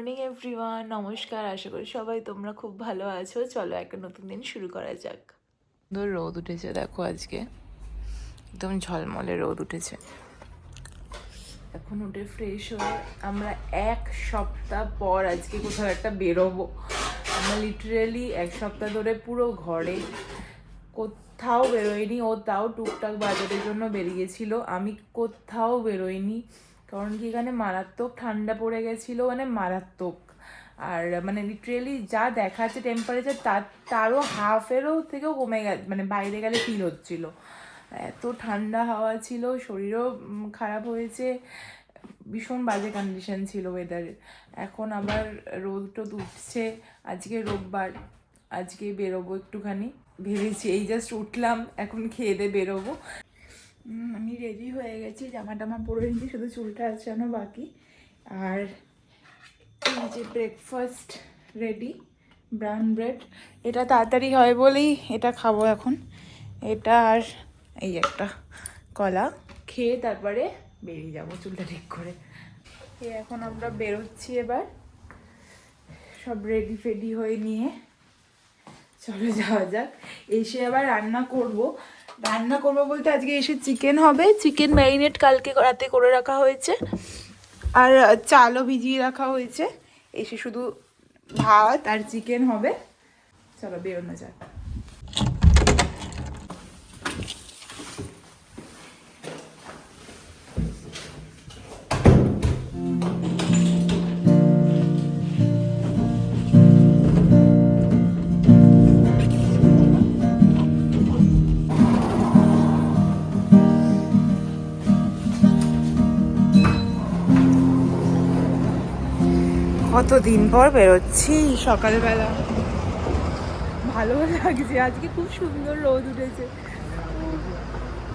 Morning everyone. নমস্কার আশা করি সবাই তোমরা খুব ভালো আছো। চলো একটা নতুন দিন শুরু করা যাক। সুন্দর রোদ উঠেছে দেখো আজকে। একদম ঝলমলে রোদ উঠেছে। এখন উঠে ফ্রেশ হয়ে আমরা এক সপ্তাহ পর আজকে কোথাও একটা বেরোবো। আমরা লিটারেলি এক সপ্তাহ ধরে পুরো ঘরে। কোথাও বেরোয়নি ও তাও টুকটাক বাজারের জন্য বেরিয়েছিল। আমি কোথাও বেরোইনি। কারণ কি এখানে মারাত্মক ঠান্ডা পড়ে গেছিল মানে মারাত্মক। আর মানে লিটারেলি যা দেখাচ্ছে টেম্পারেচার তার, তারও হাফেরও থেকেও কমে গেছে মানে বাইরে গেলে ফিল হচ্ছিল। এত ঠান্ডা হাওয়া ছিল, শরীরও খারাপ হয়েছে, ভীষণ বাজে কন্ডিশন ছিল ওয়েদারের এখন আবার রোদ টোদ উঠছে, আজকে রোববার, আজকে বেরোবো একটুখানি। ভেবেছি এই জাস্ট উঠলাম, এখন খেয়ে দিয়ে বেরোবো। আমি রেডি হয়ে গেছি। জামা টামা পরে নিয়েছি, শুধু চুলটা আছানো বাকি। আর এই যে ব্রেকফাস্ট রেডি ব্রাউন ব্রেড এটা তাড়াতাড়ি হয় বলেই এটা খাব এখন। এটা আর এই একটা কলা। খেয়ে তারপরে বেরিয়ে যাব চুলটা ঠিক করে। এখন আমরা বেরোচ্ছি এবার। সব রেডি ফেডি হয়ে নিয়ে। চলো যাওয়া যাক। এসে আবার রান্না করব। রান্না করব বলতে আজকে এসে চিকেন হবে। চিকেন ম্যারিনেট কালকে রাতে করে রাখা হয়েছে। আর চালও ভিজিয়ে রাখা হয়েছে। এসে শুধু ভাত আর চিকেন হবে। চলো বেরোনো যাক। কতদিন পর বেরোচ্ছি। সকালবেলা ভালো লাগছে। আজকে খুব সুন্দর রোদ উঠেছে।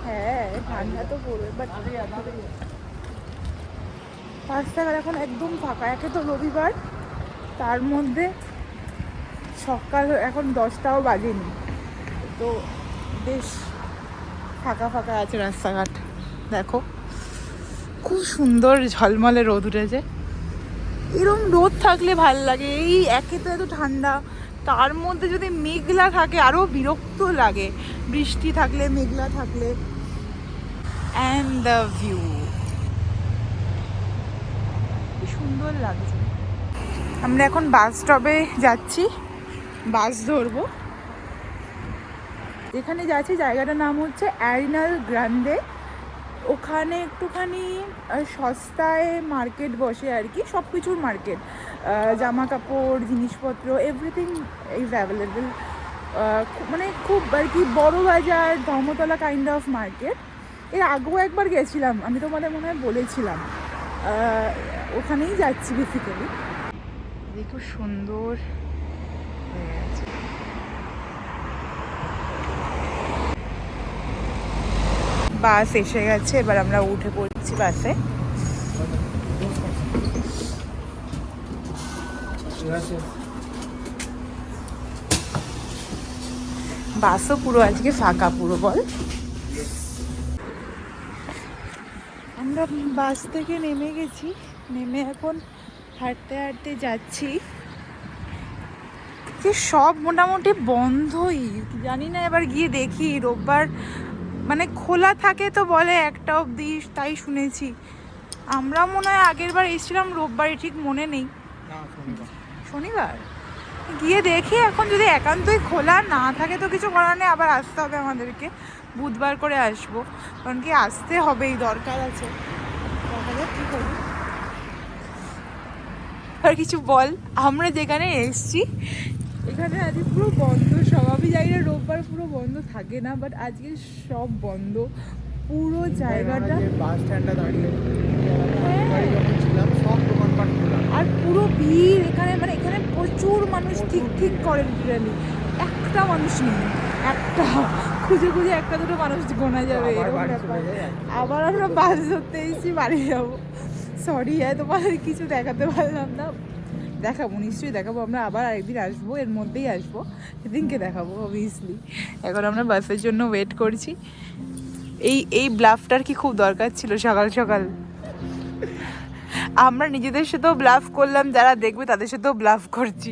হ্যাঁ ঠান্ডা তো পড়বে বাট রাস্তাঘাট এখন একদম ফাঁকা। একে তো রবিবার। তার মধ্যে সকাল এখন দশটাও বাজেনি। তো বেশ ফাঁকা ফাঁকা আছে রাস্তাঘাট। দেখো, খুব সুন্দর ঝলমলে রোদ উঠেছে। এরম রোদ থাকলে ভালো লাগে। এই একে তো এত ঠান্ডা। তার মধ্যে যদি মেঘলা থাকে আরও বিরক্ত লাগে। বৃষ্টি থাকলে, মেঘলা থাকলে। অ্যান্ড দ্য ভিউ সুন্দর লাগছে। আমরা এখন বাস স্টপে যাচ্ছি। বাস ধরবো। যেখানে যাচ্ছি, জায়গাটার নাম হচ্ছে অ্যারিনাল গ্রান্ডে ওখানে একটুখানি সস্তায় মার্কেট বসে আর কি সব কিছুর মার্কেট জামা কাপড় জিনিসপত্র এভরিথিং ইজ অ্যাভেলেবেল মানে খুব আর কি বড় বাজার, ধর্মতলা কাইন্ড অফ মার্কেট এর আগেও একবার গেছিলাম, আমি তোমাদের মনে হয় বলেছিলাম। ওখানেই যাচ্ছি বেসিক্যালি খুব সুন্দর হয়ে গেছে। বাস এসে গেছে, এবার আমরা উঠে পড়ছি বাসে। বাসও পুরো আজকে ফাঁকা, পুরো বল। আমরা বাস থেকে নেমে গেছি, নেমে এখন হাঁটতে হাঁটতে যাচ্ছি। সব মোটামুটি বন্ধই, জানি না এবার গিয়ে দেখি, রোববার মানে খোলা থাকে তো বলে একটা অবধি তাই শুনেছি। আমরা মনে হয় আগের বার এসেছিলাম রোববারে ঠিক মনে নেই। শনিবার। গিয়ে দেখি এখন যদি একান্তই খোলা না থাকে তো কিছু করার নেই আবার আসতে হবে আমাদেরকে। বুধবার করে আসব। কারণ কি আসতে হবেই দরকার আছে। আর কিছু বল আমরা যেখানে এসছি এখানে আজকে পুরো বন্ধ সব আমি জানি না রোববার পুরো বন্ধ থাকে না বাট আজকে সব বন্ধ। পুরো জায়গাটা বাস স্ট্যান্ডটা দাঁড়িয়ে হ্যাঁ। আর পুরো ভিড় এখানে মানে এখানে প্রচুর মানুষ ঠিক ঠিক করে লিটারালি একটা মানুষ নেই একটা। খুঁজে খুঁজে একটা দুটো মানুষ গোনা যাবে। আবার আমরা বাস ধরতে এসেছি বাড়ি যাব। সরি হ্যাঁ তোমাদের কিছু দেখাতে পারলাম না। দেখাবো, নিশ্চয়ই দেখাবো। আমরা আবার আরেকদিন আসব, এর মধ্যেই আসব। সেদিনকে দেখাবো অবভিয়াসলি এখন আমরা বাসের জন্য ওয়েট করছি। এই এই ব্লাফটার কি খুব দরকার ছিল সকাল সকাল? আমরা নিজেদের সাথেও ব্লাফ করলাম, যারা দেখবে তাদের সাথেও ব্লাফ করছি।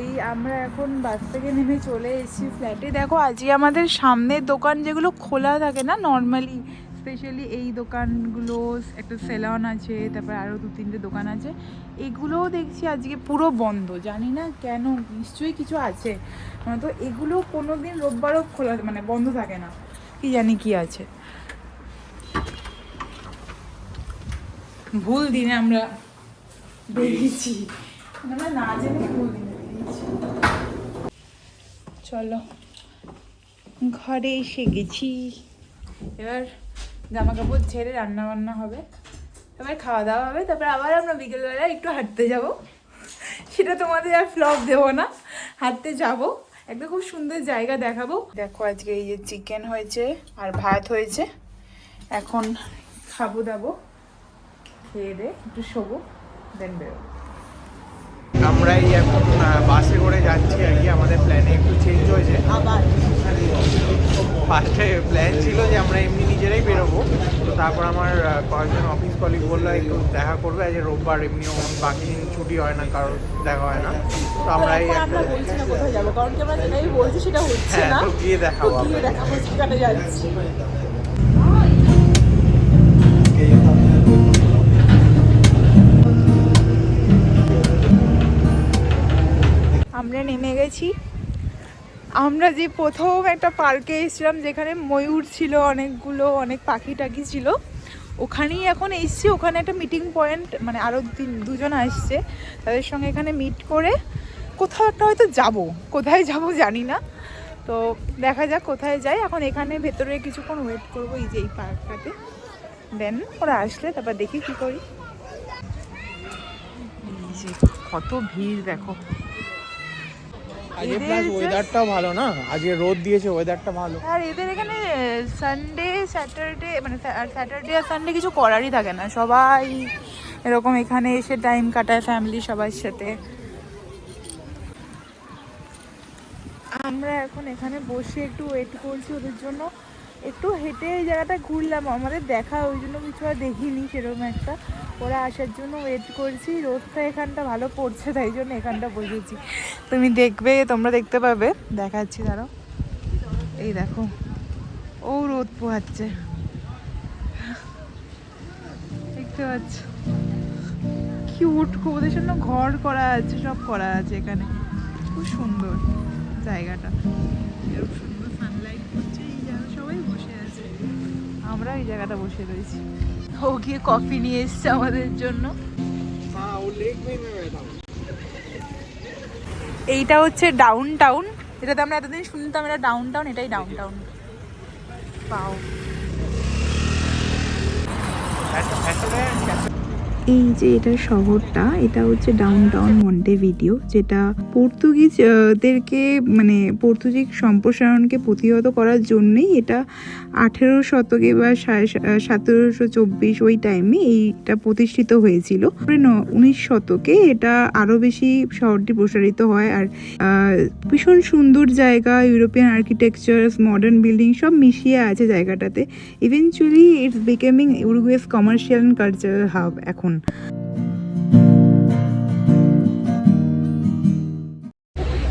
এই আমরা এখন বাস থেকে নেমে চলে এসেছি ফ্ল্যাটে দেখো, আজকে আমাদের সামনের দোকান যেগুলো খোলা থাকে না নর্মালি স্পেশালি এই দোকানগুলো, একটা সেলন আছে, তারপর আরও দু তিনটে দোকান আছে, এগুলোও দেখছি আজকে পুরো বন্ধ। জানি না কেন, নিশ্চয়ই কিছু আছে। তো এগুলো কোনো দিন রোববারও খোলা মানে বন্ধ থাকে না। কি জানি কি আছে। ভুল দিনে আমরা বেরিয়েছি। আমরা না জেনে ভুল দিনে বেরিয়েছি। চলো, ঘরে এসে গেছি। এবার জামা কাপড় ছেড়ে রান্না বান্না হবে। তারপরে খাওয়া দাওয়া হবে, তারপরে আবার আমরা বিকেলবেলা একটু হাঁটতে যাব। সেটা তোমাদের আর ফ্লপ দেবো না, হাঁটতে যাব। একটা খুব সুন্দর জায়গা দেখাবো। দেখো আজকে এই যে চিকেন হয়েছে আর ভাত হয়েছে। এখন খাব দাবো, খেয়ে দে, একটু শোবো দেন বেরোবো। আমরা এই এখন বাসে করে যাচ্ছি আর কি আমাদের প্ল্যানে একটু চেঞ্জ হয়েছে। আবার ফার্স্টে প্ল্যান ছিল যে আমরা এমনি নিজেরাই বেরোবো। তো তারপর আমার কয়েকজন অফিস কলিগ বলল একটু দেখা করবে আজ রোববার এমনিও বাকি দিন ছুটি হয় না কারোর দেখা হয় না। তো আমরা এই আমরা বলছি না কোথায় যাব কারণ কি আমরা যেটাই বলছি সেটা হচ্ছে হ্যাঁ না। তো গিয়ে দেখাবো গিয়ে দেখাবো সেখানে যাচ্ছি। গেছি আমরা যে প্রথম একটা পার্কে এসেছিলাম যেখানে ময়ূর ছিল, অনেকগুলো, অনেক পাখি টাখি ছিল, ওখানেই এখন এসছি। ওখানে একটা মিটিং পয়েন্ট মানে আরও দুজন আসছে। তাদের সঙ্গে এখানে মিট করে কোথাও একটা হয়তো যাব, কোথায় যাব জানি না। তো দেখা যাক কোথায় যাই। এখন এখানে ভেতরে কিছুক্ষণ ওয়েট করব এই যে এই পার্কটাতে। দেন ওরা আসলে তারপর দেখি কি করি। কত ভিড়, দেখো। আজকে প্লাস ওয়েদারটাও ভালো না? আজকে রোদ দিয়েছে ওয়েদারটা ভালো। আর এদের এখানে সানডে স্যাটারডে মানে স্যাটারডে আর সানডে কিছু করারই থাকে না। সবাই এরকম এখানে এসে টাইম কাটায় ফ্যামিলি সবার সাথে। আমরা এখন এখানে বসে একটু ওয়েট করছি ওদের জন্য। একটু হেঁটে এই জায়গাটা ঘুরলাম। আমাদের দেখা ওই জন্য কিছু আর দেখিনি সেরকম একটা। ওরা আসার জন্য ওয়েট করছি। রোদটা এখানটা ভালো পড়ছে, তাই জন্য এখানটা বসেছি। তুমি দেখবে, তোমরা দেখতে পাবে। দেখাচ্ছি, দাঁড়াও। এই দেখো, ও রোদ পোহাচ্ছে। দেখতে পাচ্ছ? কিউট খুব ওদের জন্য ঘর করা আছে, সব করা আছে এখানে। খুব সুন্দর জায়গাটা। সুন্দর সানলাইট এই জায়গা সবাই বসে আছে। আমরা এই জায়গাটা বসে রয়েছি। ও গিয়ে কফি নিয়ে এসছে আমাদের জন্য। এইটা হচ্ছে ডাউন টাউন এটা তো আমরা এতদিন শুনতাম, এটা ডাউন টাউন এটাই ডাউন টাউন পাও এই যে এটা শহরটা, এটা হচ্ছে ডাউন টাউন মন্টে ভিডিও যেটা পর্তুগিজদেরকে মানে পর্তুগিজ সম্প্রসারণকে প্রতিহত করার জন্যই এটা আঠেরো শতকে বা সতেরোশো চব্বিশ ওই টাইমে এইটা প্রতিষ্ঠিত হয়েছিল। উনিশ শতকে এটা আরও বেশি শহরটি প্রসারিত হয় আর ভীষণ সুন্দর জায়গা ইউরোপিয়ান আর্কিটেকচার মডার্ন বিল্ডিং সব মিশিয়ে আছে জায়গাটাতে। Eventually it's becoming Uruguay's commercial and cultural hub এখন।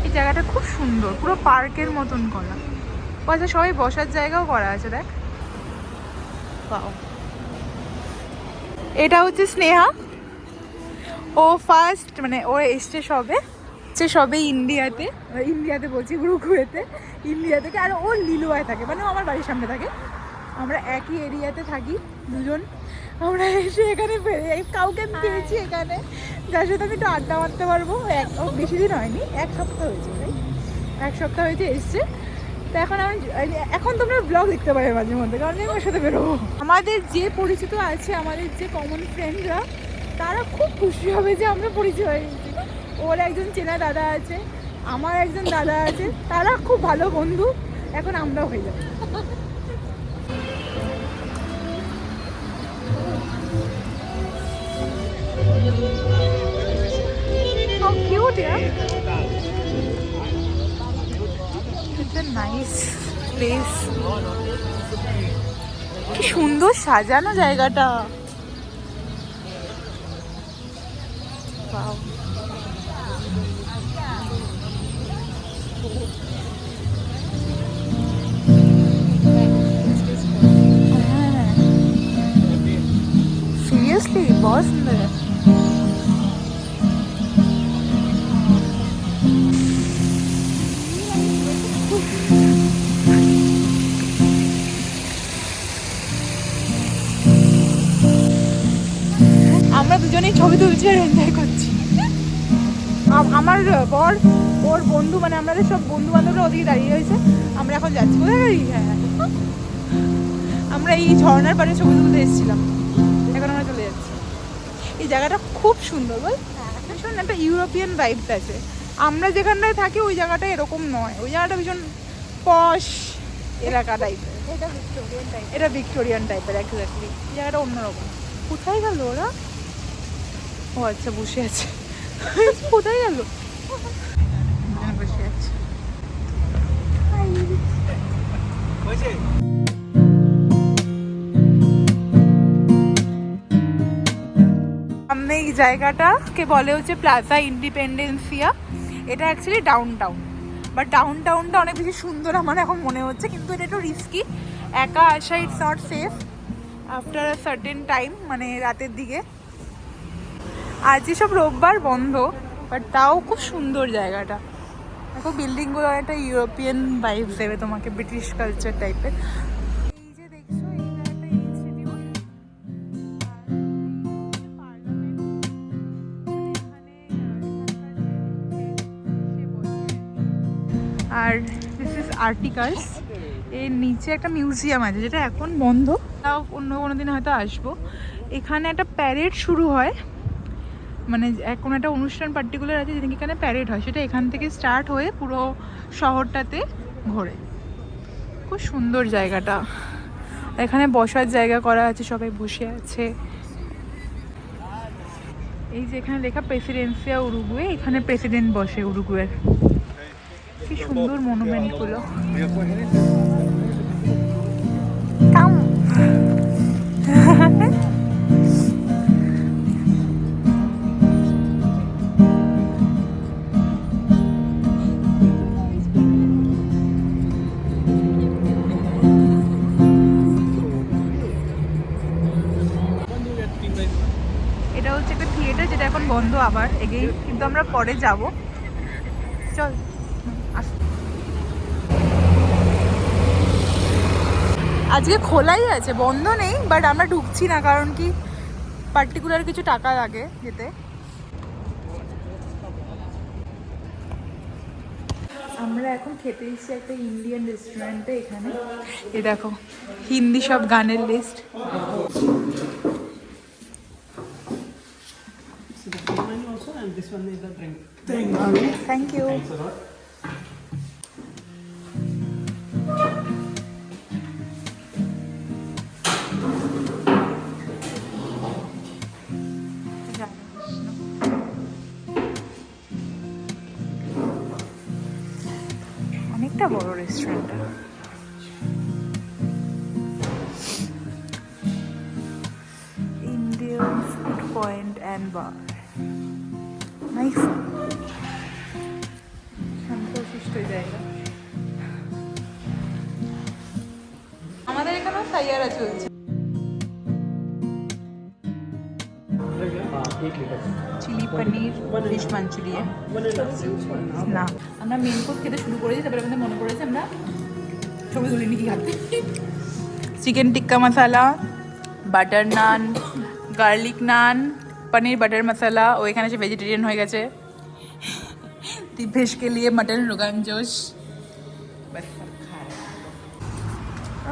এই জায়গাটা খুব সুন্দর, পুরো পার্কের মতন করা। আচ্ছা সবাই বসার জায়গাও করা আছে, দেখ. এটা হচ্ছে স্নেহা। ও ফার্স্ট মানে ও এসছে সবে। সে সবে ইন্ডিয়াতে ইন্ডিয়াতে বলছি, উরুগুয়েতে, ইন্ডিয়া থেকে। আর ও লিলুয়ায় থাকে মানে আমার বাড়ির সামনে থাকে। আমরা একই এরিয়াতে থাকি, দুজন। আমরা এসে এখানে ফেরে কাউকে আমি পেয়েছি এখানে। যার সাথে আমি একটু আড্ডা মারতে পারব। এক বেশি দিন হয়নি এক সপ্তাহ হয়েছে তাই। এক সপ্তাহ হয়েছে এসছে। তো এখন আমি এখন তোমরা ব্লগ দেখতে পাবে মাঝে মধ্যে কারণ আমি ওর সাথে বেরোবো। আমাদের যে পরিচিত আছে আমাদের যে কমন ফ্রেন্ডরা তারা খুব খুশি হবে যে আমরা পরিচয় হয়ে গেছি। ওর একজন চেনা দাদা আছে আমার একজন দাদা আছে তারা খুব ভালো বন্ধু। এখন আমরাও হয়ে যাব। How cute, yeah? It's a nice place. কি সুন্দর সাজানো জায়গাটা Wow. Seriously, boss. এনজয় করছি। আমার বর ওর বন্ধু মানে আমাদের সব বন্ধু বান্ধবরা ওদিকে দাঁড়িয়ে রয়েছে। আমরা এখন যাচ্ছি। কোথায় গাড়ি হ্যাঁ আমরা এই ঝর্ণার পাড়ে ছবি তুলতে এসেছিলাম। এখন আমরা চলে যাচ্ছি। এই জায়গাটা খুব সুন্দর বল। ভীষণ একটা ইউরোপিয়ান ভাইবস আছে। আমরা যেখানটায় থাকি ওই জায়গাটা এরকম নয়। ওই জায়গাটা ভীষণ পশ এলাকা টাইপের এটা ভিক্টোরিয়ান টাইপ এটা ভিক্টোরিয়ান টাইপের এক্স্যাক্টলি এই জায়গাটা অন্যরকম। কোথায় গেল ওরা? ও আচ্ছা বসে আছে। কোথায় গেল? বসে আছে। সামনে এই জায়গাটাকে বলে হচ্ছে প্লাজা ইন্ডিপেন্ডেন্সিয়া এটা actually down town but down টাউনটা অনেক বেশি সুন্দর আমার এখন মনে হচ্ছে কিন্তু এটা একটু রিস্কি একা আসা it's not safe after a certain time মানে রাতের দিকে। আজ সব রোববার বন্ধ বাট তাও খুব সুন্দর জায়গাটা। দেখো বিল্ডিংগুলো একটা ইউরোপিয়ান ভাইব দেবে তোমাকে ব্রিটিশ কালচার টাইপের আর দিস ইজ আর্টিকালস এর নিচে একটা মিউজিয়াম আছে, যেটা এখন বন্ধ। তাও অন্য কোনো দিন হয়তো আসব। এখানে একটা প্যারেড শুরু হয়। মানে কোনো একটা অনুষ্ঠান পার্টিকুলার আছে যেদিন এখানে প্যারেড হয়, সেটা এখান থেকে স্টার্ট হয়ে পুরো শহরটাতে ঘোরে। খুব সুন্দর জায়গাটা। এখানে বসার জায়গা করা আছে, সবাই বসে আছে। এই যে এখানে লেখা প্রেসিডেন্সিয়া উরুগুয়ে, এখানে প্রেসিডেন্ট বসে উরুগুয়ের। কি সুন্দর মনুমেন্ট বন্ধ আবার এগেই কিন্তু আমরা পরে যাব। চল, আস। আজকে খোলাই আছে, বন্ধ নেই বাট আমরা ঢুকছি না, কারণ কি পার্টিকুলার কিছু টাকা লাগে যেতে আমরা এখন খেতে এসেছি একটা ইন্ডিয়ান রেস্টুরেন্টে এখানে। এ দেখো, হিন্দি সব গানের list and this one is the drink. Thank you অনেকটা বড় রেস্টুরেন্টটা Indian food point Bar nice শান্তশিষ্ট জায়গা আমাদের এখানেও সাইয়ারা চলছে। চিলি পনির ফিশ মাঞ্চুরিয়ান না, আমরা মেন কোর্স খেতে শুরু করেছি, তারপরে আমাদের মনে পড়েছে আমরা ছবি তুলে নিয়ে খাতে chicken tikka masala butter naan garlic naan paneer butter masala ও এখানে সে ভেজিটেরিয়ান হয়ে গেছে। দিবেশকে লিয়ে মটন রোগান জোশ।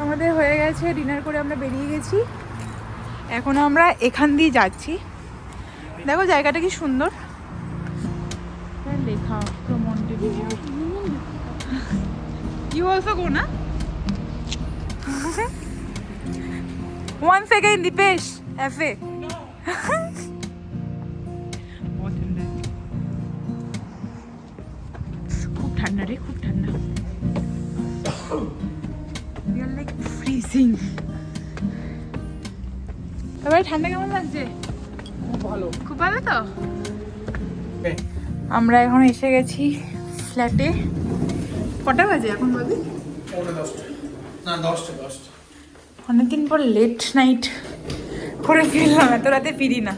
আমাদের হয়ে গেছে ডিনার করে আমরা বেরিয়ে গেছি। এখন আমরা এখান দিয়ে যাচ্ছি। দেখো জায়গাটা কি সুন্দর। লেখা প্রমন্টে ভিডিও ইউ অলসো গো না? ওয়ান সেকেন্ড দীপেশ এফে ঠান্ডা রে খুব ঠান্ডা. এবারে ঠান্ডা কেমন লাগছে? খুব ভালো। খুব ভালো তো? আমরা এখন এসে গেছি ফ্ল্যাটে কটা বাজে এখন বাজে অনেকদিন পর লেট নাইট করে ফিরলাম এত রাতে ফিরি না।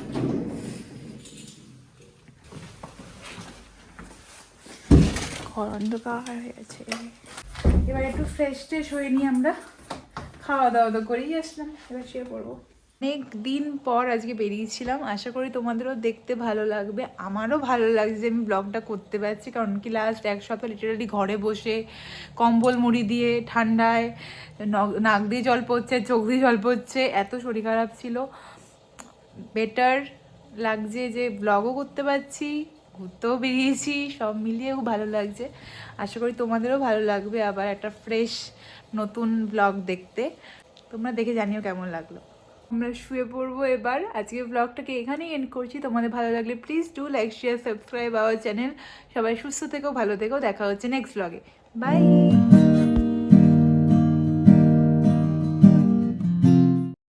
ঘর অন্ধকার গেছে। এবার একটু ফ্রেশ ট্রেশ হয়ে নিই আমরা খাওয়া দাওয়া তো করেই আসলাম। এবার শুয়ে পড়ব। অনেক দিন পর আজকে বেরিয়েছিলাম। আশা করি তোমাদেরও দেখতে ভালো লাগবে। আমারও ভালো লাগছে যে আমি ব্লগটা করতে পারছি। কারণ কি লাস্ট এক সপ্তাহ লিটারালি ঘরে বসে কম্বল মুড়ি দিয়ে ঠান্ডায় নাক দিয়ে জল পড়ছে, চোখ দিয়ে জল পড়ছে, এত শরীর খারাপ ছিল। বেটার লাগছে যে ব্লগও করতে পারছি। ঘুরতেও বেরিয়েছি, সব মিলিয়েও ভালো লাগছে। আশা করি তোমাদেরও ভালো লাগবে আবার একটা ফ্রেশ নতুন ব্লগ দেখতে। তোমরা দেখে জানিও কেমন লাগল। আমরা শুয়ে পড়ব এবার। আজকে ব্লগটাকে এখানেই এন্ড করছি। তোমাদের ভালো লাগলে please do like share subscribe our channel সবাই সুস্থ থেকো, ভালো থেকো। দেখা হচ্ছে নেক্সট ব্লগে বাই